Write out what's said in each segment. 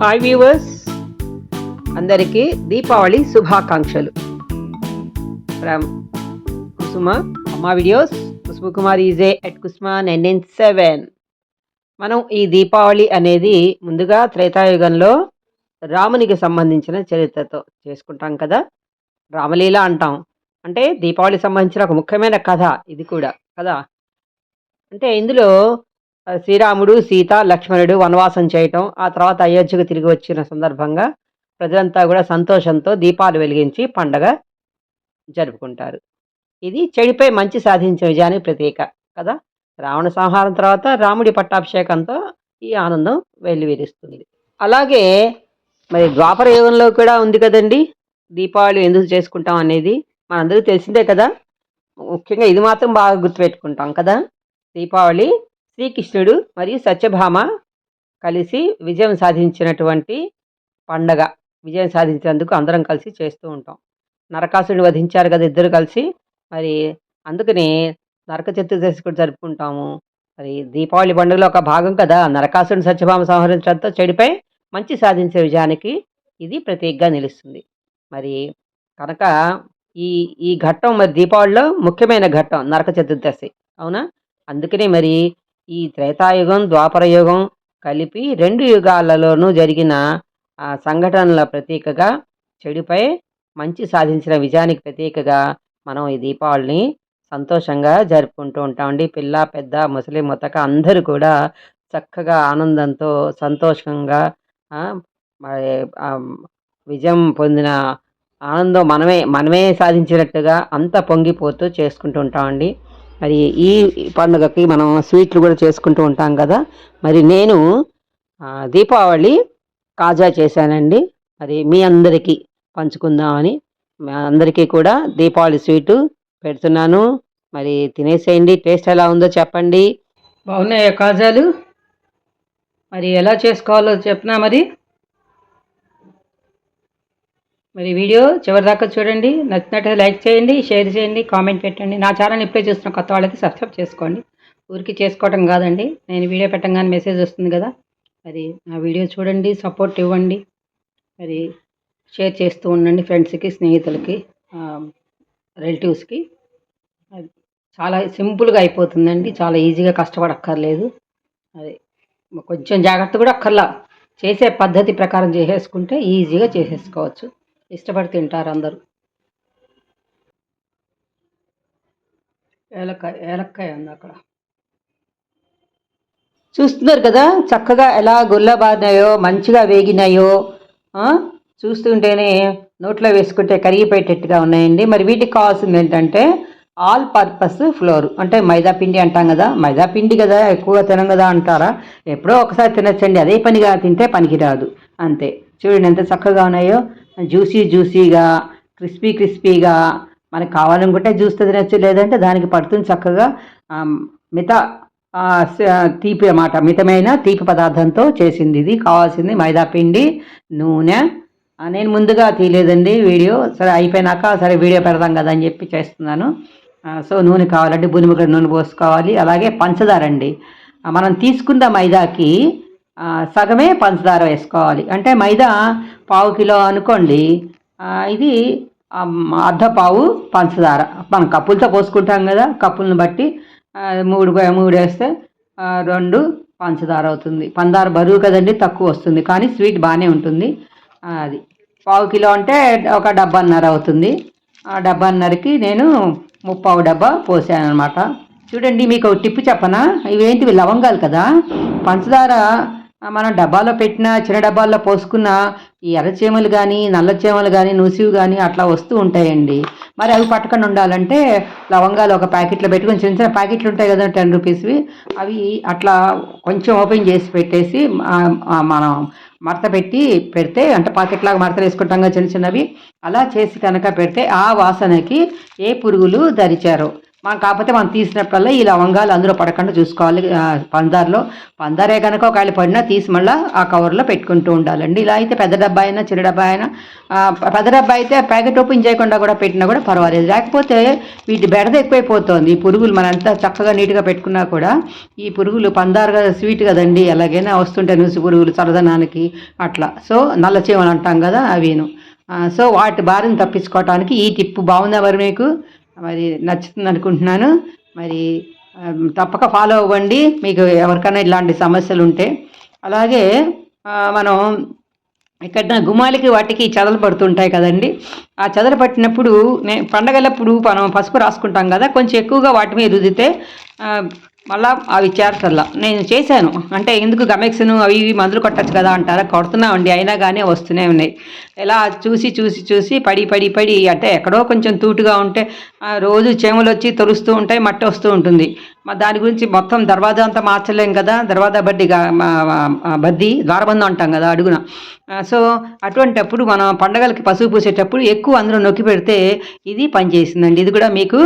Hi viewers అందరికీ దీపావళి శుభాకాంక్షలు. From Kusuma అమ్మ videos Kusuma Kumar EJ at Kusuma nine nine seven మనం ఈ దీపావళి అనేది ముందుగా త్రేతాయుగంలో రామునికి సంబంధించిన చరిత్రతో చేసుకుంటాం కదా? రామలీల అంటాం. అంటే దీపావళి సంబంధించిన ఒక ముఖ్యమైన కథ ఇది కూడా కదా? అంటే ఇందులో శ్రీరాముడు సీత లక్ష్మణుడు వనవాసం చేయటం ఆ తర్వాత అయోధ్యకు తిరిగి వచ్చిన సందర్భంగా ప్రజలంతా కూడా సంతోషంతో దీపాలు వెలిగించి పండగ జరుపుకుంటారు. ఇది చెడిపై మంచి సాధించిన విజయానికి ప్రతీక కదా? రావణ సంహారం తర్వాత రాముడి పట్టాభిషేకంతో ఈ ఆనందం వెల్లివిరుస్తుంది. అలాగే మరి ద్వాపర యుగంలో కూడా ఉంది కదండి దీపావళి ఎందుకు చేసుకుంటాం అనేది మనందరికీ తెలిసిందే కదా. ముఖ్యంగా ఇది మాత్రం బాగా గుర్తుపెట్టుకుంటాం కదా. దీపావళి శ్రీకృష్ణుడు మరియు సత్యభామ కలిసి విజయం సాధించినటువంటి పండగ. విజయం సాధించినందుకు అందరం కలిసి చేస్తూ ఉంటాం. నరకాసుడిని వధించారు కదా ఇద్దరు కలిసి. మరి అందుకని నరక చతుర్దశి కూడా జరుపుకుంటాము. మరి దీపావళి పండుగలో ఒక భాగం కదా. నరకాసుడిని సత్యభామ సంహరించడంతో చెడిపై మంచి సాధించే విజయానికి ఇది ప్రతీకగా నిలుస్తుంది. మరి కనుక ఈ ఈ ఘట్టం మరి దీపావళిలో ముఖ్యమైన ఘట్టం నరక చతుర్దశి. అవునా? అందుకనే మరి ఈ త్రేతాయుగం ద్వాపర యుగం కలిపి రెండు యుగాలలోనూ జరిగిన ఆ సంఘటనల ప్రతీకగా చెడుపై మంచి సాధించిన విజయానికి ప్రతీకగా మనం ఈ దీపావళిని సంతోషంగా జరుపుకుంటూ ఉంటామండి పిల్ల పెద్ద ముసలి ముతక అందరూ కూడా చక్కగా ఆనందంతో సంతోషంగా విజయం పొందిన ఆనందం మనమే మనమే సాధించినట్టుగా అంత పొంగిపోతూ చేసుకుంటూ ఉంటామండి మరి ఈ పండుగకి మనం స్వీట్లు కూడా చేసుకుంటూ ఉంటాం కదా. మరి నేను దీపావళి కాజా చేశానండి. మరి మీ అందరికీ పంచుకుందామని అందరికీ కూడా దీపావళి స్వీటు పెడుతున్నాను. మరి తినేసేయండి టేస్ట్ ఎలా ఉందో చెప్పండి. బాగున్నాయా కాజాలు? మరి ఎలా చేసుకోవాలో చెప్పనా మరి? మరి వీడియో చివరిదాకా చూడండి. నచ్చినట్టు లైక్ చేయండి షేర్ చేయండి కామెంట్ పెట్టండి. నా ఛానల్ ఇప్పుడే చూస్తున్న కొత్త వాళ్ళకి సబ్స్క్రైబ్ చేసుకోండి. ఊరికి చేసుకోవటం కాదండి. నేను వీడియో పెట్టగానే మెసేజ్ వస్తుంది కదా. మరి నా వీడియో చూడండి సపోర్ట్ ఇవ్వండి. మరి షేర్ చేస్తూ ఉండండి ఫ్రెండ్స్కి స్నేహితులకి రిలేటివ్స్కి. అది చాలా సింపుల్గా అయిపోతుందండి. చాలా ఈజీగా కష్టపడక్కర్లేదు. అది కొంచెం జాగ్రత్త కూడా అక్కర్లా. చేసే పద్ధతి ప్రకారం చేసేసుకుంటే ఈజీగా చేసేసుకోవచ్చు. ఇష్టపడి తింటారు అందరూ. ఏలక్కాయ ఏలక్కాయ ఉంది అక్కడ. చూస్తున్నారు కదా చక్కగా ఎలా గుల్లబారినాయో మంచిగా వేగినాయో చూస్తుంటేనే నోట్లో వేసుకుంటే కరిగిపోయేటట్టుగా ఉన్నాయండి. మరి వీటికి కావాల్సింది ఏంటంటే ఆల్ పర్పస్ ఫ్లోర్ అంటే మైదా పిండి అంటాం కదా. మైదా పిండి కదా ఎక్కువగా తినం కదా అంటారా? ఎప్పుడో ఒకసారి తినచ్చండి. అదే పనిగా తింటే పనికిరాదు. అంతే. చూడండి ఎంత చక్కగా ఉన్నాయో. జ్యూసీ జ్యూసీగా క్రిస్పీ క్రిస్పీగా మనకు కావాలనుకుంటే జ్యూస్ తినచ్చు లేదంటే దానికి పడుతుంది చక్కగా మిత తీపి అన్నమాట. మితమైన తీపి పదార్థంతో చేసింది ఇది. కావాల్సింది మైదా పిండి నూనె. నేను ముందుగా తీయలేదండి వీడియో. సరే అయిపోయినాక సరే వీడియో పెడదాం కదా అని చెప్పి చేస్తున్నాను. సో నూనె కావాలంటే బునిముకడ నూనె పోసుకోవాలి. అలాగే పంచదార అండి. మనం తీసుకున్న మైదాకి సగమే పంచదార వేసుకోవాలి. అంటే మైదా పావు కిలో అనుకోండి. ఇది అర్ధ పావు పంచదార. మనం కప్పులతో పోసుకుంటాం కదా కప్పులను బట్టి మూడు మూడు వేస్తే రెండు పంచదార అవుతుంది. పంచదార బరువు కదండి తక్కువ వస్తుంది. కానీ స్వీట్ బాగానే ఉంటుంది. అది. పావు కిలో అంటే ఒక డబ్బాన్నర అవుతుంది. ఆ డబ్బాన్నరకి నేను ముప్పావు డబ్బా పోసాను అనమాట చూడండి మీకు ఒక టిప్పు చెప్పనా? ఇవేంటివి? లవంగాలు కదా. పంచదార మనం డబ్బాలో పెట్టిన చిన్న డబ్బాల్లో పోసుకున్న ఈ ఎర్రచీమలు కానీ నల్ల చీమలు కానీ నూసివి కానీ అట్లా వస్తూ ఉంటాయండి. మరి అవి పట్టకుండా ఉండాలంటే లవంగాలు ఒక ప్యాకెట్లో పెట్టుకొని చిన్న చిన్న ప్యాకెట్లు ఉంటాయి కదా టెన్ రూపీస్వి అవి అట్లా కొంచెం ఓపెన్ చేసి పెట్టేసి మనం మడత పెట్టి పెడితే అంటే పాకెట్లాగా మడత మడతలు వేసుకుంటాం చిన్న చిన్నవి అలా చేసి కనుక పెడితే ఆ వాసనకి ఏ పురుగులు దరిచారు మనం కాకపోతే మనం తీసినప్పుడల్లా ఈ లవంగాలు అందులో పడకుండా చూసుకోవాలి. పందార్లో పందారే కనుక ఒకవేళ పడినా తీసి మళ్ళీ ఆ కవర్లో పెట్టుకుంటూ ఉండాలండి. ఇలా అయితే పెద్ద డబ్బా అయినా చిన్న డబ్బా అయినా పెద్ద డబ్బా అయితే ప్యాకెట్ ఓపెన్ చేయకుండా కూడా పెట్టినా కూడా పర్వాలేదు. లేకపోతే వీటి బెడద ఎక్కువైపోతుంది. ఈ పురుగులు మనం చక్కగా నీట్గా పెట్టుకున్నా కూడా ఈ పురుగులు పందారుగా స్వీట్ కదండి. ఎలాగైనా వస్తుంటే నుసి పురుగులు చల్లదనానికి అట్లా. సో నల్ల చీమలు అంటాం కదా అవిను. సో వాటి బారిని తప్పించుకోవటానికి ఈ టిప్పు బాగుందా మరి మీకు? మరి నచ్చుతుంది అనుకుంటున్నాను మరి తప్పక ఫాలో అవ్వండి. మీకు ఎవరికైనా ఇలాంటి సమస్యలు ఉంటే అలాగే మనం ఇక్కడ గుమ్మాలకి వాటికి చెదలు పడుతుంటాయి కదండి. ఆ చెదలు పట్టినప్పుడు నే పండగలప్పుడు మనం పసుపు రాసుకుంటాం కదా కొంచెం ఎక్కువగా వాటి మీద రుద్దితే మళ్ళా అవి చేరతల్లా నేను చేశాను. అంటే ఎందుకు గమెక్స్ను అవి ఇవి మందులు కొట్టచ్చు కదా అంటారా? కొడుతున్నామండి అయినా కానీ వస్తూనే ఉన్నాయి. ఇలా చూసి చూసి చూసి పడి పడి పడి అంటే ఎక్కడో కొంచెం తూటుగా ఉంటే రోజు చేమలు వచ్చి తొలుస్తూ ఉంటాయి మట్టి వస్తూ ఉంటుంది. మా దాని గురించి మొత్తం దర్వాజా అంతా మార్చలేం కదా? దర్వాజా బడ్డి బద్ది ద్వారబంధం అంటాం కదా అడుగున. సో అటువంటప్పుడు మనం పండగలకి పసుపు పూసేటప్పుడు ఎక్కువ అందులో నొక్కి పెడితే ఇది పనిచేసిందండి. ఇది కూడా మీకు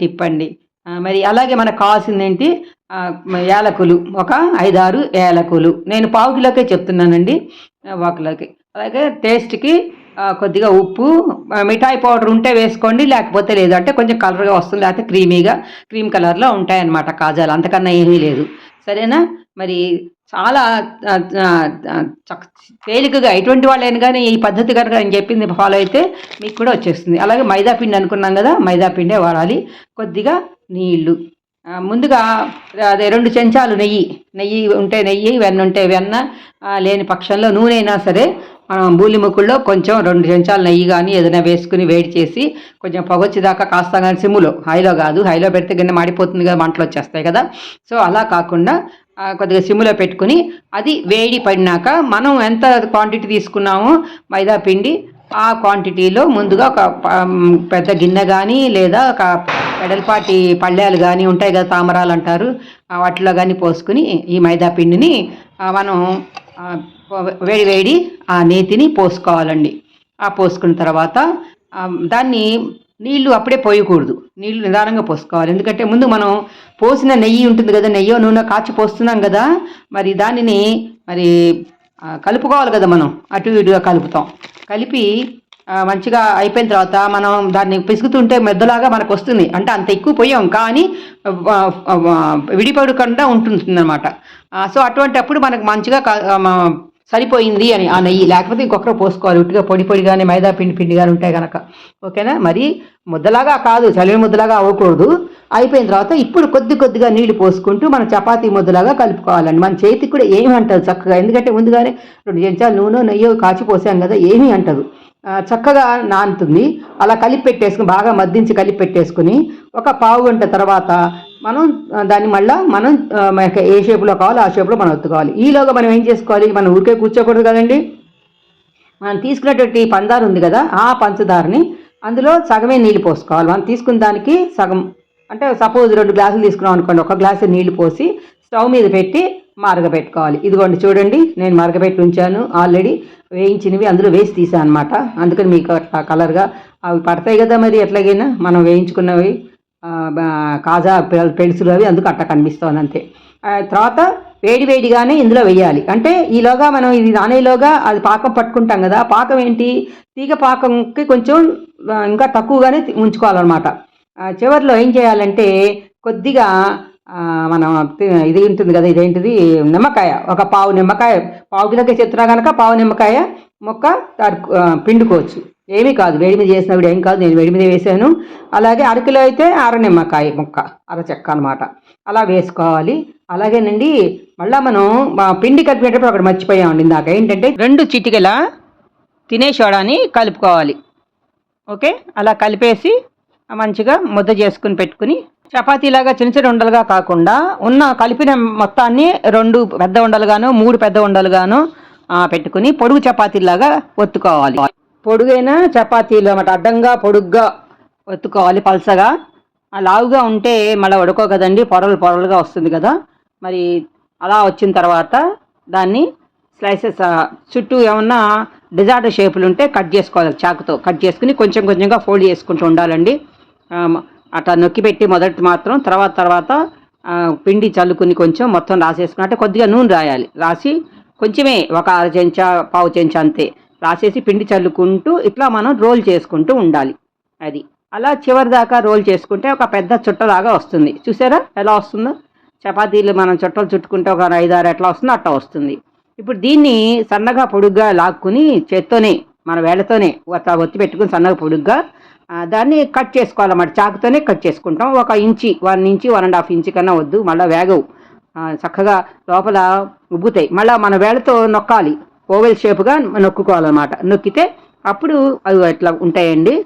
టిప్ అండి. మరి అలాగే మనకు కావాల్సింది ఏంటి యాలకులు. ఒక ఐదారు యాలకులు. నేను పావు కిలోకే చెప్తున్నానండి. ఆ, ఒక కిలోకి అలాగే టేస్ట్కి కొద్దిగా ఉప్పు మిఠాయి పౌడర్ ఉంటే వేసుకోండి లేకపోతే లేదు. అంటే కొంచెం కలర్గా వస్తుంది లేకపోతే క్రీమీగా క్రీమ్ కలర్లో ఉంటాయన్నమాట కాజాలు. అంతకన్నా ఏమీ లేదు. సరేనా? మరి చాలా చక్- తేలికగా ఎటువంటి వాళ్ళైనా కానీ ఈ పద్ధతి కనుక నేను చెప్పింది ఫాలో అయితే మీకు కూడా వచ్చేస్తుంది. అలాగే మైదా పిండి అనుకున్నాం కదా మైదా పిండే వాడాలి. కొద్దిగా నీళ్ళు ముందుగా అదే రెండు చెంచాలు నెయ్యి. నెయ్యి ఉంటే నెయ్యి వెన్న ఉంటే వెన్న లేని పక్షంలో నూనె అయినా సరే మనం బూలి ముక్కుల్లో కొంచెం రెండు చెంచాలు నెయ్యి కానీ ఏదైనా వేసుకుని వేడి చేసి కొంచెం పొగొచ్చేదాకా కాస్తా కానీ సిమ్ములో. హైలో కాదు హైలో పెడితే గిన్నె మాడిపోతుంది కదా మంటలు వచ్చేస్తాయి కదా. సో అలా కాకుండా కొద్దిగా సిమ్లో పెట్టుకుని అది వేడి పడినాక మనం ఎంత క్వాంటిటీ తీసుకున్నామో మైదా పిండి ఆ క్వాంటిటీలో ముందుగా ఒక పెద్ద గిన్నె కానీ లేదా ఒక పెడల్పాటి పళ్ళాలు కానీ ఉంటాయి కదా తామరాలు అంటారు ఆ వాటిలో కానీ పోసుకుని ఈ మైదా పిండిని మనం వేడి వేడి ఆ నేతిని పోసుకోవాలండి. ఆ పోసుకున్న తర్వాత దాన్ని నీళ్ళు అప్పుడే పోయకూడదు. నీళ్ళు నిదానంగా పోసుకోవాలి. ఎందుకంటే ముందు మనం పోసిన నెయ్యి ఉంటుంది కదా నెయ్యో నూనె కాచి పోస్తున్నాం కదా మరి దానిని మరి కలుపుకోవాలి కదా మనం. అటు ఇటుగా కలుపుతాం. కలిపి మంచిగా అయిపోయిన తర్వాత మనం దాన్ని పిసుకుతుంటే మెద్దలాగా మనకు వస్తుంది. అంటే అంత ఎక్కువ పోయాం కానీ విడిపడకుండా ఉంటుంది అనమాట సో అటువంటి అప్పుడు మనకు మంచిగా క- సరిపోయింది అని ఆ నెయ్యి. లేకపోతే ఇంకొకరు పోసుకోవాలి. ఉట్టిగా పొడి పొడిగానే మైదా పిండి పిండిగానే ఉంటాయి కనుక ఓకేనా? మరి ముద్దలాగా కాదు. చలివి ముద్దలాగా అవ్వకూడదు. అయిపోయిన తర్వాత ఇప్పుడు కొద్ది కొద్దిగా నీళ్ళు పోసుకుంటూ మన చపాతీ ముద్దలాగా కలుపుకోవాలండి. మన చేతికి కూడా ఏమి అంటదు చక్కగా. ఎందుకంటే ముందుగానే రెండు చెంచాలు నూనె నెయ్యి కాచిపోసాం కదా ఏమీ అంటదు. చక్కగా నానుతుంది. అలా కలిపి పెట్టేసుకుని బాగా మద్దించి కలిపి పెట్టేసుకుని ఒక పావు గంట తర్వాత మనం దాన్ని మళ్ళీ మనం మనకి ఏ షేప్లో కావాలో ఆ షేప్లో మనం ఒత్తుకోవాలి ఈలోగా మనం ఏం చేసుకోవాలి? మనం ఊరికే కూర్చోకూడదు కదండి. మనం తీసుకున్నటువంటి పందారు ఉంది కదా ఆ పంచదారని అందులో సగమే నీళ్ళు పోసుకోవాలి. మనం తీసుకున్న దానికి సగం అంటే సపోజ్ రెండు గ్లాసులు తీసుకున్నాం అనుకోండి ఒక గ్లాసు నీళ్ళు పోసి స్టవ్ మీద పెట్టి మరగబెట్టుకోవాలి. ఇదిగోండి చూడండి నేను మరగబెట్టి ఉంచాను. ఆల్రెడీ వేయించినవి అందులో వేసి తీసాను అనమాట అందుకని మీకు అట్లా కలర్గా అవి పడతాయి కదా మరి ఎట్లాగైనా మనం వేయించుకున్నవి. కాజా పె- అవి అందుకు అట్ట కనిపిస్తుంది అంతే. ఆ, తర్వాత వేడి వేడిగానే ఇందులో వేయాలి. అంటే ఈలోగా మనం ఇది నానేలోగా అది పాకం పట్టుకుంటాం కదా పాకం ఏంటి? తీగ పాకంకి కొంచెం ఇంకా తక్కువగానే ఉంచుకోవాలన్నమాట. చివరిలో చివర్లో ఏం చేయాలంటే కొద్దిగా మనం ఇది ఉంటుంది కదా ఇదేంటిది? నిమ్మకాయ. ఒక పావు నిమ్మకాయ పావు కిలోకి చెప్తున్నా కనుక పావు నిమ్మకాయ మొక్క తరుకు పిండుకోవచ్చు. ఏమీ కాదు. వేడి మీద చేసినప్పుడు ఏం కాదు. నేను వేడి మీద వేసాను. అలాగే అరకిలో అయితే అర నిమ్మకాయ ముక్క అర చెక్క అనమాట అలా వేసుకోవాలి. అలాగేనండి మళ్ళీ మనం పిండి కలిపేటప్పుడు అక్కడ మర్చిపోయామండి ఇందాక. ఏంటంటే రెండు చిటికెల తినే సోడాని కలుపుకోవాలి. ఓకే? అలా కలిపేసి మంచిగా ముద్ద చేసుకుని పెట్టుకుని చపాతీలాగా చిన్న చిన్న ఉండలుగా కాకుండా ఉన్న కలిపిన మొత్తాన్ని రెండు పెద్ద ఉండలుగాను మూడు పెద్ద ఉండలుగాను పెట్టుకుని పొడుగు చపాతీలాగా ఒత్తుకోవాలి. పొడుగైన చపాతీలు అన్నమాట. అడ్డంగా పొడుగ్గా ఒత్తుకోవాలి పలసగా. లావుగా ఉంటే మళ్ళీ ఉడకో కదండి పొరలు పొరలుగా వస్తుంది కదా. మరి అలా వచ్చిన తర్వాత దాన్ని స్లైసెస్ చుట్టూ ఏమన్నా డిజార్డర్ షేపులు ఉంటే కట్ చేసుకోవాలి చాకుతో కట్ చేసుకుని కొంచెం కొంచెంగా ఫోల్డ్ చేసుకుంటూ ఉండాలండి. అట్లా నొక్కి పెట్టి మొదటి మాత్రం తర్వాత తర్వాత పిండి చల్లుకుని కొంచెం మొత్తం రాసేసుకుని అంటే కొద్దిగా నూనె రాయాలి. రాసి కొంచెమే ఒక అర చెంచా పావు చెంచా అంతే. రాసేసి పిండి చల్లుకుంటూ ఇట్లా మనం రోల్ చేసుకుంటూ ఉండాలి. అది. అలా చివరి దాకా రోల్ చేసుకుంటే ఒక పెద్ద చుట్టలాగా వస్తుంది. చూసారా? ఎలా వస్తుందో? చపాతీలు మనం చుట్టలు చుట్టుకుంటే ఒక ఐదారు ఎట్లా వస్తుందో అట్లా వస్తుంది. ఇప్పుడు దీన్ని సన్నగా పొడుగ్గా లాక్కుని చేత్తోనే మన వేళ్ళతోనే అట్లా ఒత్తి పెట్టుకుని సన్నగా పొడుగ్గా దాన్ని కట్ చేసుకోవాలన్నమాట. చాకుతోనే కట్ చేసుకుంటాం. ఒక inch one inch one and half inch కన్నా వద్దు. మళ్ళీ వేగవు. చక్కగా లోపల ఉబ్బుతాయి. మళ్ళీ మన వేళతో నొక్కాలి. ఓవెల్ షేప్గా నొక్కుకోవాలన్నమాట. నొక్కితే అప్పుడు అవి అట్లా ఉంటాయండి?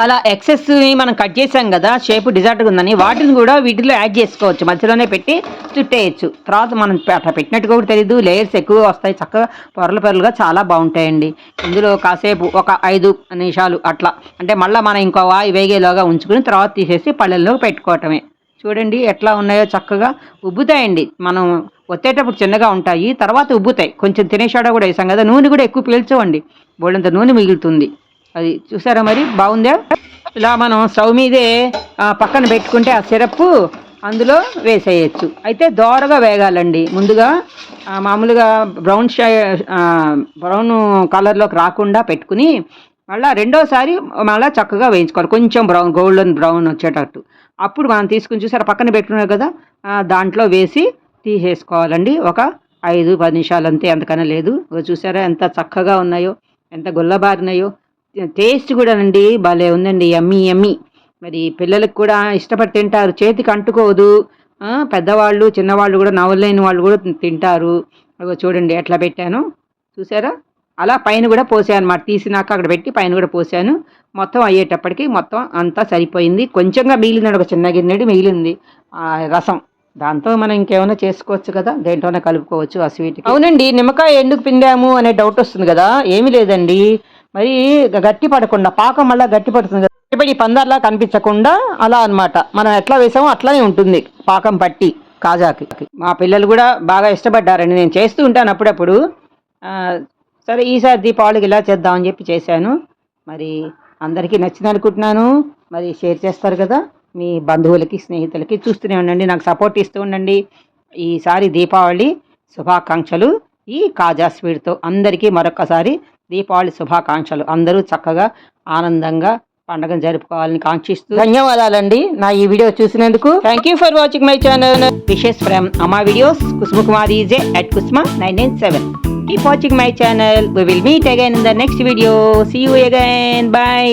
అలా ఎక్సెస్ మనం కట్ చేసాం కదా షేప్ డిజార్ట్గా ఉందని వాటిని కూడా వీటిలో యాడ్ చేసుకోవచ్చు. మధ్యలోనే పెట్టి చుట్టేయచ్చు. తర్వాత మనం అట్లా పెట్టినట్టుగా కూడా తెలీదు. లేయర్స్ ఎక్కువ వస్తాయి. చక్కగా పొరలు పొరలుగా చాలా బాగుంటాయండి. ఇందులో కాసేపు ఒక ఐదు నిమిషాలు అట్లా. అంటే మళ్ళీ మనం ఇంకో వాయి వేగేలోగా ఉంచుకుని తర్వాత తీసేసి పళ్ళల్లో పెట్టుకోవటమే. చూడండి ఎట్లా ఉన్నాయో చక్కగా ఉబ్బుతాయండి. మనం ఒత్తేటప్పుడు చిన్నగా ఉంటాయి తర్వాత ఉబ్బుతాయి. కొంచెం తినేసాడో కూడా వేసాం కదా నూనె కూడా ఎక్కువ పీల్చవండి. బోళ్ళంత నూనె మిగులుతుంది. అది చూసారా మరి? బాగుందా? ఇలా మనం స్టవ్ మీదే పక్కన పెట్టుకుంటే ఆ సిరప్ అందులో వేసేయచ్చు. అయితే దోరగా వేగాలండి. ముందుగా మామూలుగా బ్రౌన్ షై బ్రౌన్ కలర్లోకి రాకుండా పెట్టుకుని మళ్ళీ రెండోసారి మళ్ళీ చక్కగా వేయించుకోవాలి. కొంచెం బ్రౌన్ గోల్డెన్ బ్రౌన్ వచ్చేటట్టు. అప్పుడు మనం తీసుకుని చూసారా పక్కన పెట్టుకున్నారు కదా దాంట్లో వేసి తీసేసుకోవాలండి. ఒక ఐదు పది నిమిషాలు అంతే అంతకన్నా లేదు. చూసారా ఎంత చక్కగా ఉన్నాయో ఎంత గుల్లబారినాయో. టేస్ట్ కూడా అండి భలే ఉందండి ఎమ్మి ఎమ్మి మరి పిల్లలకు కూడా ఇష్టపడి తింటారు. చేతికి అంటుకోదు. పెద్దవాళ్ళు చిన్నవాళ్ళు కూడా నవ్వలేని వాళ్ళు కూడా తింటారు. అగో చూడండి ఎట్లా పెట్టాను. చూసారా? అలా పైన కూడా పోసాను అనమాట తీసినాక అక్కడ పెట్టి పైన కూడా పోసాను. మొత్తం అయ్యేటప్పటికి మొత్తం అంతా సరిపోయింది. కొంచెంగా మిగిలిందండి ఒక చిన్న గిన్నెడు మిగిలింది. ఆ రసం. దాంతో మనం ఇంకేమైనా చేసుకోవచ్చు కదా? దేంట్లోనే కలుపుకోవచ్చు ఆ స్వీట్ అవునండి నిమ్మకాయ ఎందుకు పిండాము అనే డౌట్ వస్తుంది కదా? ఏమీ లేదండి. మరి గట్టి పడకుండా పాకం మళ్ళీ గట్టి పడుతుంది కదా? గట్టిపడి పందార్లా కనిపించకుండా అలా అన్నమాట. మనం ఎట్లా వేసామో అట్లానే ఉంటుంది పాకం పట్టి కాజాకి. మా పిల్లలు కూడా బాగా ఇష్టపడ్డారండి. నేను చేస్తూ ఉంటాను అప్పుడప్పుడు. సరే ఈసారి దీపావళికి ఇలా చేద్దామని చెప్పి చేశాను. మరి అందరికీ నచ్చింది అనుకుంటున్నాను. మరి షేర్ చేస్తారు కదా? మీ బంధువులకి స్నేహితులకి చూస్తూనే ఉండండి. నాకు సపోర్ట్ ఇస్తూ ఉండండి. ఈసారి దీపావళి శుభాకాంక్షలు. ఈ కాజా స్వీట్తో అందరికీ మరొకసారి దీపావళి శుభాకాంక్షలు. అందరూ చక్కగా ఆనందంగా పండుగను జరుపుకోవాలని కాంక్షిస్తూ ధన్యవాదాలండి. నా ఈ వీడియో చూసినందుకు thank you for watching my channel wishes from Ama videos Kusuma Kumar EJ at Kusuma nine nine seven keep watching my channel we will meet again in the next video see you again bye